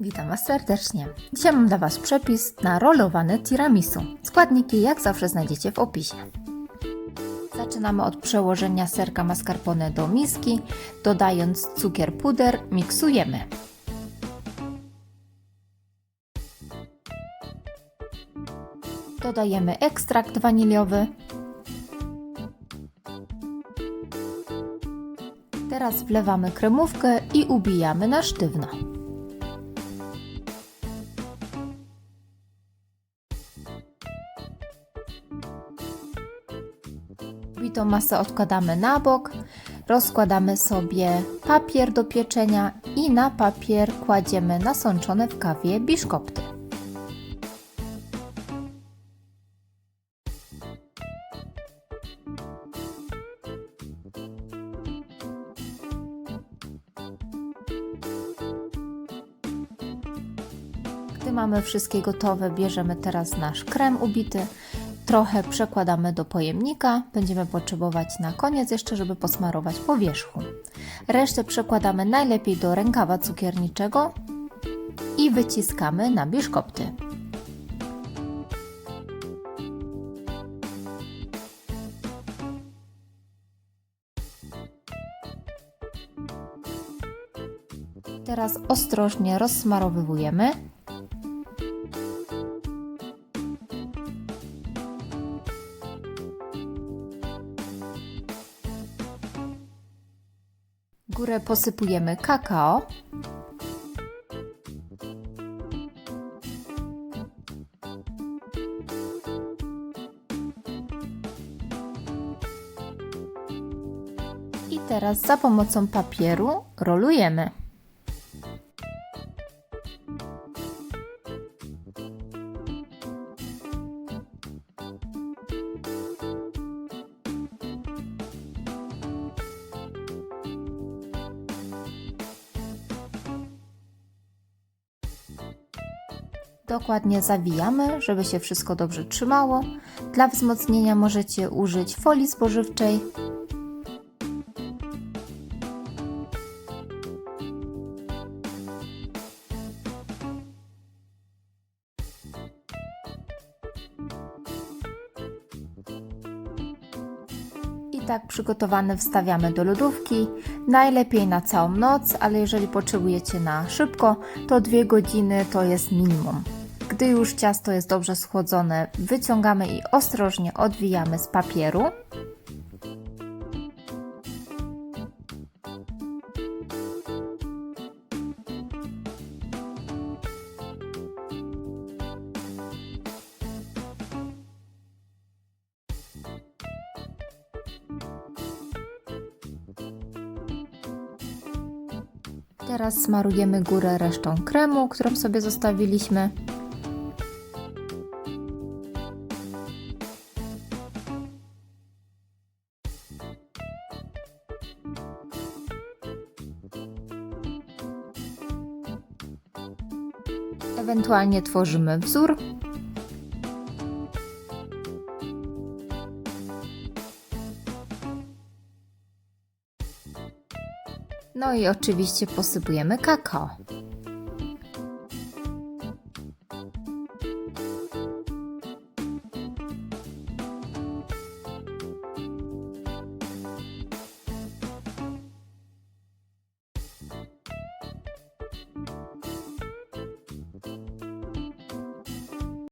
Witam Was serdecznie. Dzisiaj mam dla Was przepis na rolowane tiramisu. Składniki jak zawsze znajdziecie w opisie. Zaczynamy od przełożenia serka mascarpone do miski, dodając cukier puder, miksujemy. Dodajemy ekstrakt waniliowy. Teraz wlewamy kremówkę i ubijamy na sztywno. Bitą masę odkładamy na bok, rozkładamy sobie papier do pieczenia i na papier kładziemy nasączone w kawie biszkopty. Gdy mamy wszystkie gotowe, bierzemy teraz nasz krem ubity, trochę przekładamy do pojemnika, będziemy potrzebować na koniec jeszcze, żeby posmarować po wierzchu. Resztę przekładamy najlepiej do rękawa cukierniczego i wyciskamy na biszkopty. Teraz ostrożnie rozsmarowywujemy. Górę posypujemy kakao. I teraz za pomocą papieru rolujemy. Dokładnie zawijamy, żeby się wszystko dobrze trzymało. Dla wzmocnienia możecie użyć folii spożywczej. Tak przygotowane wstawiamy do lodówki. Najlepiej na całą noc, ale jeżeli potrzebujecie na szybko, to dwie godziny to jest minimum. Gdy już ciasto jest dobrze schłodzone, wyciągamy i ostrożnie odwijamy z papieru. Teraz smarujemy górę resztą kremu, którą sobie zostawiliśmy. Ewentualnie tworzymy wzór. No i oczywiście posypujemy kakao.